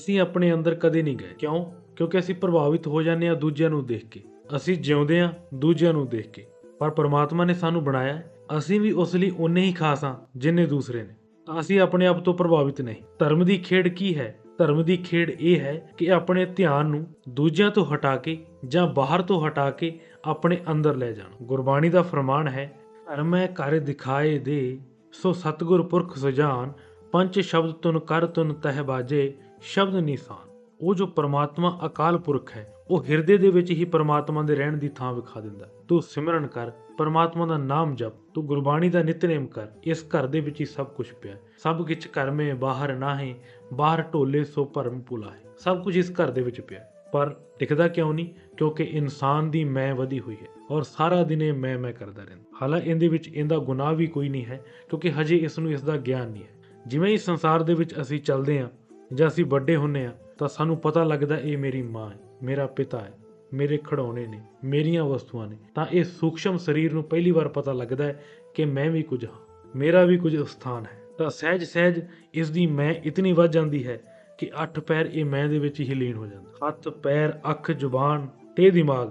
ਅਸੀਂ ਆਪਣੇ ਅੰਦਰ ਕਦੇ ਨਹੀਂ ਗਏ। ਕਿਉਂ? ਕਿਉਂਕਿ ਅਸੀਂ ਪ੍ਰਭਾਵਿਤ ਹੋ ਜਾਂਦੇ ਹਾਂ ਦੂਜਿਆਂ ਨੂੰ ਦੇਖ ਕੇ। ਅਸੀਂ ਜਿਉਂਦੇ ਹਾਂ ਦੂਜਿਆਂ ਨੂੰ ਦੇਖ ਕੇ। ਪਰ ਪ੍ਰਮਾਤਮਾ ਨੇ ਸਾਨੂੰ ਬਣਾਇਆ ਅਸੀਂ ਵੀ ਉਸ ਲਈ ਉਨੇ ਹੀ ਖਾਸ ਹਾਂ ਜਿੰਨੇ ਦੂਸਰੇ ਨੇ। ਤਾਂ ਅਸੀਂ ਆਪਣੇ ਆਪ ਤੋਂ ਪ੍ਰਭਾਵਿਤ ਨਹੀਂ। ਧਰਮ ਦੀ ਖੇਡ ਕੀ ਹੈ? ਧਰਮ ਦੀ ਖੇਡ ਇਹ ਹੈ ਕਿ ਆਪਣੇ ਧਿਆਨ ਨੂੰ ਦੂਜਿਆਂ ਤੋਂ ਹਟਾ ਕੇ ਜਾਂ ਬਾਹਰ ਤੋਂ ਹਟਾ ਕੇ ਆਪਣੇ ਅੰਦਰ ਲੈ ਜਾਣਾ। ਗੁਰਬਾਣੀ ਦਾ ਫਰਮਾਨ ਹੈ, ਧਰਮੈ ਕਰ ਦਿਖਾਏ ਦੇ, ਸੋ ਸਤਿਗੁਰ ਪੁਰਖ ਸੁਜਾਨ, ਪੰਜ ਸ਼ਬਦ ਤੁਨ ਕਰ ਤੁਨ ਤਹਿ ਬਾਜੇ ਸ਼ਬਦ ਨਿਸ਼ਾਨ ਉਹ ਜੋ ਪਰਮਾਤਮਾ ਅਕਾਲ ਪੁਰਖ ਹੈ, ਉਹ ਹਿਰਦੇ ਦੇ ਵਿੱਚ ਹੀ ਪਰਮਾਤਮਾ ਦੇ ਰਹਿਣ ਦੀ ਥਾਂ ਵਿਖਾ ਦਿੰਦਾ ਤੂੰ ਸਿਮਰਨ ਕਰ, ਪਰਮਾਤਮਾ ਦਾ ਨਾਮ ਜਪ, ਤੂੰ ਗੁਰਬਾਣੀ ਦਾ ਨਿਤਨੇਮ ਕਰ, ਇਸ ਘਰ ਦੇ ਵਿੱਚ ਹੀ ਸਭ ਕੁਝ ਪਿਆ ਸਭ ਕੁਝ ਘਰ ਮੇ, ਬਾਹਰ ਨਾਹੀਂ, ਬਾਹਰ ਢੋਲੇ ਸੋ ਭਰਮ ਭੁਲਾਏ ਸਭ ਕੁਝ ਇਸ ਘਰ ਦੇ ਵਿੱਚ ਪਿਆ ਪਰ ਦਿਖਦਾ ਕਿਉਂ ਨਹੀਂ? ਕਿਉਂਕਿ ਇਨਸਾਨ ਦੀ ਮੈਂ ਵਧੀ ਹੋਈ ਹੈ ਔਰ ਸਾਰਾ ਦਿਨ ਇਹ ਮੈਂ ਮੈਂ ਕਰਦਾ ਰਹਿੰਦਾ ਹਾਲਾਂਕਿ ਇਹਦੇ ਵਿੱਚ ਇਹਦਾ ਗੁਨਾਹ ਵੀ ਕੋਈ ਨਹੀਂ ਹੈ, ਕਿਉਂਕਿ ਹਜੇ ਇਸ ਨੂੰ ਇਸ ਦਾ ਗਿਆਨ ਨਹੀਂ ਹੈ। ਜਿਵੇਂ ਹੀ ਸੰਸਾਰ ਦੇ ਵਿੱਚ ਅਸੀਂ ਚੱਲਦੇ ਹਾਂ ਜਾਂ ਅਸੀਂ ਵੱਡੇ ਹੁੰਨੇ ਆ, ਤਾਂ ਸਾਨੂੰ ਪਤਾ ਲੱਗਦਾ ਇਹ ਮੇਰੀ ਮਾਂ ਹੈ, ਮੇਰਾ ਪਿਤਾ ਹੈ, ਮੇਰੇ ਖਿਡੌਣੇ ਨੇ, ਮੇਰੀਆਂ ਵਸਤੂਆਂ ਨੇ। ਤਾਂ ਇਹ ਸੂਖਸ਼ਮ ਸਰੀਰ ਨੂੰ ਪਹਿਲੀ ਵਾਰ ਪਤਾ ਲੱਗਦਾ ਹੈ ਕਿ ਮੈਂ ਵੀ ਕੁਝ ਹਾਂ, ਮੇਰਾ ਵੀ ਕੁਝ ਸਥਾਨ ਹੈ। ਤਾਂ ਸਹਿਜ ਸਹਿਜ ਇਸ ਦੀ ਮੈਂ ਇਤਨੀ ਵੱਧ ਜਾਂਦੀ ਹੈ ਕਿ ਅੱਠ ਪੈਰ ਇਹ ਮੈਂ ਦੇ ਵਿੱਚ ਹੀ ਲੀਨ ਹੋ ਜਾਂਦਾ। ਹੱਥ ਪੈਰ, ਅੱਖ, ਜ਼ੁਬਾਨ ਤੇ ਦਿਮਾਗ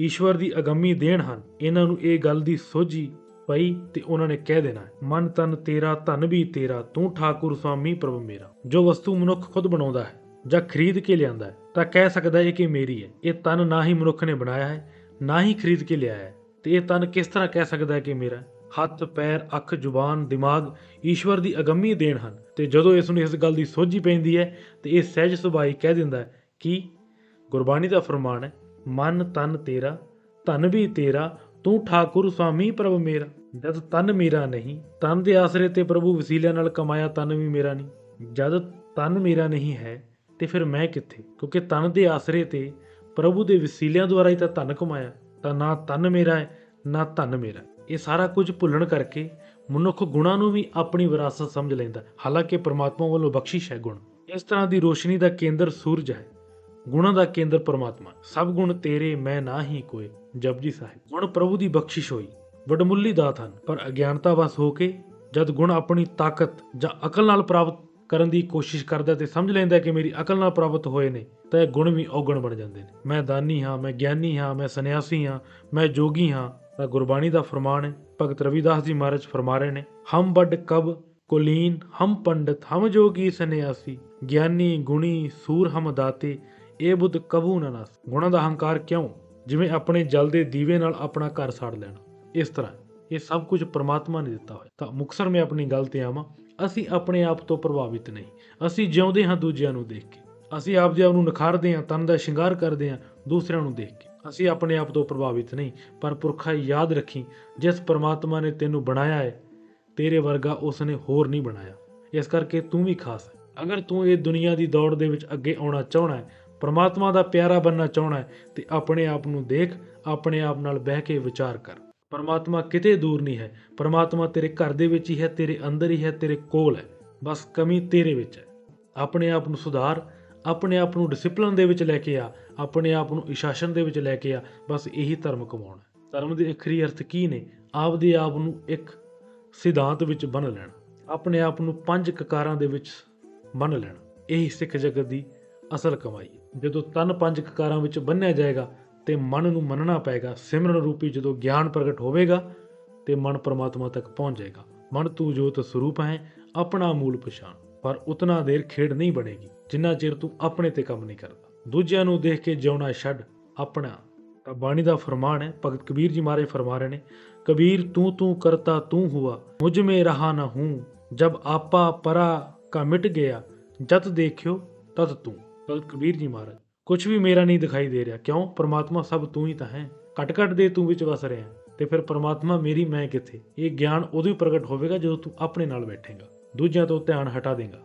ਈਸ਼ਵਰ ਦੀ ਅਗੰਮੀ ਦੇਣ ਹਨ। ਇਹਨਾਂ ਨੂੰ ਇਹ ਗੱਲ ਦੀ ਸੋਝੀ ਪਈ ਤੇ ਉਹਨਾਂ ਨੇ ਕਹਿ ਦੇਣਾ, ਮਨ ਤਨ ਤੇਰਾ, ਧਨ ਵੀ ਤੇਰਾ, ਤੂੰ ਠਾਕੁਰ ਸੁਆਮੀ ਪ੍ਰਭ ਮੇਰਾ। ਜੋ ਵਸਤੂ ਮਨੁੱਖ ਖੁਦ ਬਣਾਉਂਦਾ ਹੈ ਜਾਂ ਖਰੀਦ ਕੇ ਲਿਆਂਦਾ ਹੈ, ਤਾਂ ਕਹਿ ਸਕਦਾ ਹੈ ਕਿ ਮੇਰੀ ਹੈ। ਇਹ ਤਨ ਨਾ ਹੀ ਮਨੁੱਖ ਨੇ ਬਣਾਇਆ ਹੈ, ਨਾ ਹੀ ਖਰੀਦ ਕੇ ਲਿਆਇਆ ਹੈ। ਤੇ ਇਹ ਤਨ ਕਿਸ ਤਰ੍ਹਾਂ ਕਹਿ ਸਕਦਾ ਹੈ ਕਿ ਮੇਰਾ ਹੱਥ, ਪੈਰ, ਅੱਖ, ਜ਼ੁਬਾਨ, ਦਿਮਾਗ ਈਸ਼ਵਰ ਦੀ ਅਗੰਮੀ ਦੇਣ ਹਨ। ਤੇ ਜਦੋਂ ਇਸ ਨੂੰ ਇਸ ਗੱਲ ਦੀ ਸੋਝੀ ਪੈਂਦੀ ਹੈ, ਤੇ ਇਹ ਸਹਿਜ ਸੁਭਾਈ ਕਹਿ ਦਿੰਦਾ ਹੈ ਕਿ ਗੁਰਬਾਣੀ ਦਾ ਫਰਮਾਨ ਹੈ, ਮਨ ਤਨ ਤੇਰਾ, ਧਨ ਵੀ ਤੇਰਾ ਤੂੰ ਠਾਕੁਰ ਸੁਆਮੀ ਪ੍ਰਭ ਮੇਰਾ। ਜਦ ਤਨ ਮੇਰਾ ਨਹੀਂ, ਤਨ ਦੇ ਆਸਰੇ ਤੇ ਪ੍ਰਭੂ ਵਸੀਲਿਆਂ ਨਾਲ ਕਮਾਇਆ ਤਨ ਵੀ ਮੇਰਾ ਨਹੀਂ। ਜਦ ਤਨ ਮੇਰਾ ਨਹੀਂ ਹੈ, ਤੇ ਫਿਰ ਮੈਂ ਕਿੱਥੇ? ਕਿਉਂਕਿ ਤਨ ਦੇ ਆਸਰੇ ਤੇ ਪ੍ਰਭੂ ਦੇ ਵਸੀਲਿਆਂ ਦੁਆਰਾ ਹੀ ਤਾਂ ਧਨ ਕਮਾਇਆ। ਤਾਂ ਨਾ ਤਨ ਮੇਰਾ ਹੈ, ਨਾ ਧਨ ਮੇਰਾ। ਇਹ ਸਾਰਾ ਕੁਝ ਭੁੱਲਣ ਕਰਕੇ ਮਨੁੱਖ ਗੁਣਾਂ ਨੂੰ ਵੀ ਆਪਣੀ ਵਿਰਾਸਤ ਸਮਝ ਲੈਂਦਾ ਹਾਲਾਂਕਿ ਪ੍ਰਮਾਤਮਾ ਵੱਲੋਂ ਬਖਸ਼ਿਸ਼ ਹੈ ਗੁਣ। ਇਸ ਤਰ੍ਹਾਂ ਦੀ ਰੋਸ਼ਨੀ ਦਾ ਕੇਂਦਰ ਸੂਰਜ ਹੈ। ਗੁਣਾਂ ਦਾ ਕੇਂਦਰ ਪ੍ਰਮਾਤਮਾ। ਸਭ ਗੁਣ ਤੇਰੇ, ਮੈਂ ਨਾ ਹੀ ਕੋਈ ਜਪਜੀ ਸਾਹਿਬ। ਗੁਣ ਪ੍ਰਭੂ ਦੀ ਬਖਸ਼ਿਸ਼ ਹੋਈ। ਵਡਮੁੱਲੀ ਦਾਤ ਹਨ ਪਰ ਅਗਿਆਨਤਾ ਵਸ ਹੋ ਕੇ ਜਦ ਗੁਣ ਆਪਣੀ ਤਾਕਤ ਜਾਂ ਅਕਲ ਨਾਲ ਪ੍ਰਾਪਤ ਕਰਨ ਦੀ ਕੋਸ਼ਿਸ਼ ਕਰਦਾ ਤੇ ਸਮਝ ਲੈਂਦਾ ਕਿ ਮੇਰੀ ਅਕਲ ਨਾਲ ਪ੍ਰਾਪਤ ਹੋਏ ਨੇ, ਤਾਂ ਇਹ ਗੁਣ ਵੀ ਔਗਣ ਬਣ ਜਾਂਦੇ ਨੇ। ਮੈਂ ਦਾਨੀ ਹਾਂ, ਮੈਂ ਗਿਆਨੀ ਹਾਂ, ਮੈਂ ਸੰਨਿਆਸੀ ਹਾਂ, ਮੈਂ ਜੋਗੀ ਹਾਂ, ਤਾਂ ਗੁਰਬਾਣੀ ਦਾ ਫਰਮਾਨ ਹੈ, ਭਗਤ ਰਵਿਦਾਸ ਜੀ ਮਹਾਰਾਜ ਫਰਮਾ ਰਹੇ ਨੇ, ਹਮ ਵੱਡ ਕਬ ਕੁਲੀਨ, ਹਮ ਪੰਡਤ, ਹਮ ਜੋਗੀ ਸੰਨਿਆਸੀ, ਗਿਆਨੀ, ਗੁਣੀ, ਸੂਰ ਹਮ ਦਾਤੇ, ਇਹ ਬੁੱਧ ਕਬੂ ਨਾ ਨਾਸ। ਗੁਣਾਂ ਦਾ ਅਹੰਕਾਰ ਕਿਉਂ? ਜਿਵੇਂ ਆਪਣੇ ਜਲ ਦੇ ਦੀਵੇ ਨਾਲ ਆਪਣਾ ਘਰ ਸਾੜ ਲੈਣਾ। ਇਸ ਤਰ੍ਹਾਂ ਇਹ ਸਭ ਕੁਝ ਪ੍ਰਮਾਤਮਾ ਨੇ ਦਿੱਤਾ ਹੋਇਆ। ਤਾਂ ਮੁਕਸਰ ਮੈਂ ਆਪਣੀ ਗੱਲ ਤੇ ਆਵਾਂ। ਅਸੀਂ ਆਪਣੇ ਆਪ ਤੋਂ ਪ੍ਰਭਾਵਿਤ ਨਹੀਂ। ਅਸੀਂ ਜਿਉਂਦੇ ਹਾਂ ਦੂਜਿਆਂ ਨੂੰ ਦੇਖ ਕੇ। ਅਸੀਂ ਆਪਦੇ ਆਪ ਨੂੰ ਨਿਖਾਰਦੇ ਹਾਂ, ਤਨ ਦਾ ਸ਼ਿੰਗਾਰ ਕਰਦੇ ਹਾਂ, ਦੂਸਰਿਆਂ ਨੂੰ ਦੇਖ ਕੇ। ਅਸੀਂ ਆਪਣੇ ਆਪ ਤੋਂ ਪ੍ਰਭਾਵਿਤ ਨਹੀਂ, ਪਰ ਪੁਰਖਾ ਯਾਦ ਰੱਖੀ, ਜਿਸ ਪ੍ਰਮਾਤਮਾ ਨੇ ਤੈਨੂੰ ਬਣਾਇਆ ਹੈ, ਤੇਰੇ ਵਰਗਾ ਉਸ ਨੇ ਹੋਰ ਨਹੀਂ ਬਣਾਇਆ। ਇਸ ਕਰਕੇ ਤੂੰ ਵੀ ਖਾਸ ਹੈ। ਅਗਰ ਤੂੰ ਇਹ ਦੁਨੀਆ ਦੀ ਦੌੜ ਦੇ ਵਿੱਚ ਅੱਗੇ ਆਉਣਾ ਚਾਹਣਾ ਹੈ ਪਰਮਾਤਮਾ ਦਾ ਪਿਆਰਾ ਬੰਨਾ ਚਾਹਣਾ ਹੈ ਤੇ ਆਪਣੇ ਆਪ ਨੂੰ ਦੇਖ, ਆਪਣੇ ਆਪ ਨਾਲ ਬਹਿ ਕੇ ਵਿਚਾਰ ਕਰ। ਪਰਮਾਤਮਾ ਕਿਤੇ ਦੂਰ ਨਹੀਂ ਹੈ। ਪਰਮਾਤਮਾ ਤੇਰੇ ਘਰ ਦੇ ਵਿੱਚ ਹੀ ਹੈ, ਤੇਰੇ ਅੰਦਰ ਹੀ ਹੈ, ਤੇਰੇ ਕੋਲ ਹੈ। ਬਸ ਕਮੀ ਤੇਰੇ ਵਿੱਚ ਹੈ। ਆਪਣੇ ਆਪ ਨੂੰ ਸੁਧਾਰ, ਆਪਣੇ ਆਪ ਨੂੰ ਡਿਸਪਲਨ ਦੇ ਵਿੱਚ ਲੈ ਕੇ ਆ, ਆਪਣੇ ਆਪ ਨੂੰ ਇਸ਼ਾਸਨ ਦੇ ਵਿੱਚ ਲੈ ਕੇ ਆ, ਬਸ ਇਹੀ ਧਰਮ ਕਮਾਉਣਾ ਧਰਮ ਦੇ ਅਖਰੀ ਅਰਥ ਕੀ ਨੇ? ਆਪਦੇ ਆਪ ਨੂੰ ਇੱਕ ਸਿਧਾਂਤ ਵਿੱਚ ਬੰਨ ਲੈਣਾ। ਆਪਣੇ ਆਪ ਨੂੰ ਪੰਜ ਕਕਾਰਾਂ ਦੇ ਵਿੱਚ ਬੰਨ ਲੈਣਾ। ਇਹੀ ਸਿੱਖ ਜਗਤ ਦੀ ਅਸਲ ਕਮਾਈ। ਜਦੋਂ ਤਨ ਪੰਜ ਕਕਾਰਾਂ ਵਿੱਚ ਬੰਨਿਆ ਜਾਏਗਾ ਤੇ ਮਨ ਨੂੰ ਮੰਨਣਾ ਪਏਗਾ, ਸਿਮਰਨ ਰੂਪੀ ਜਦੋਂ ਗਿਆਨ ਪ੍ਰਗਟ ਹੋਵੇਗਾ ਤੇ ਮਨ ਪਰਮਾਤਮਾ ਤੱਕ ਪਹੁੰਚ ਜਾਏਗਾ। ਮਨ ਤੂੰ ਜੋਤ ਸਰੂਪ ਹੈ, ਆਪਣਾ ਮੂਲ ਪਛਾਣ। ਪਰ ਉਤਨਾ ਦੇਰ ਖੇਡ ਨਹੀਂ ਬਣੇਗੀ, ਜਿੰਨਾ ਚਿਰ ਤੂੰ ਆਪਣੇ ਤੇ ਕੰਮ ਨਹੀਂ ਕਰਦਾ। ਦੂਜਿਆਂ ਨੂੰ ਦੇਖ ਕੇ ਜਿਉਣਾ ਛੱਡ ਆਪਣਾ। ਤਾਂ ਬਾਣੀ ਦਾ ਫਰਮਾਨ ਹੈ, ਭਗਤ ਕਬੀਰ ਜੀ ਮਾਰੇ ਫਰਮਾ ਰਹੇ ਨੇ, ਕਬੀਰ ਤੂੰ ਤੂੰ ਕਰਤਾ ਤੂੰ ਹੁਆ, ਮੁਝ ਮੇ ਰਹਾ ਨਾ ਹੂੰ, ਜਬ ਆਪਾ ਪਰਾ ਕਾ ਮਿਟ ਗਿਆ, ਜਤ ਦੇਖਿਓ ਤਤ ਤੂੰ। ਭਗਤ ਕਬੀਰ ਜੀ ਮਹਾਰਾਜ ਕੁਝ ਵੀ ਮੇਰਾ ਨਹੀਂ ਦਿਖਾਈ ਦੇ ਰਿਹਾ। ਕਿਉਂ? ਪ੍ਰਮਾਤਮਾ ਸਭ ਤੂੰ ਹੀ ਤਾਂ ਹੈ। ਘਟ ਘਟ ਦੇ ਤੂੰ ਵਿੱਚ ਵਸ ਰਿਹਾ। ਤੇ ਫਿਰ ਪ੍ਰਮਾਤਮਾ ਮੇਰੀ ਮੈਂ ਕਿੱਥੇ? ਇਹ ਗਿਆਨ ਉਦੋਂ ਹੀ ਪ੍ਰਗਟ ਹੋਵੇਗਾ ਜਦੋਂ ਤੂੰ ਆਪਣੇ ਨਾਲ ਬੈਠੇਗਾ। ਦੂਜਿਆਂ ਤੋਂ ਧਿਆਨ ਹਟਾ ਦੇਗਾ।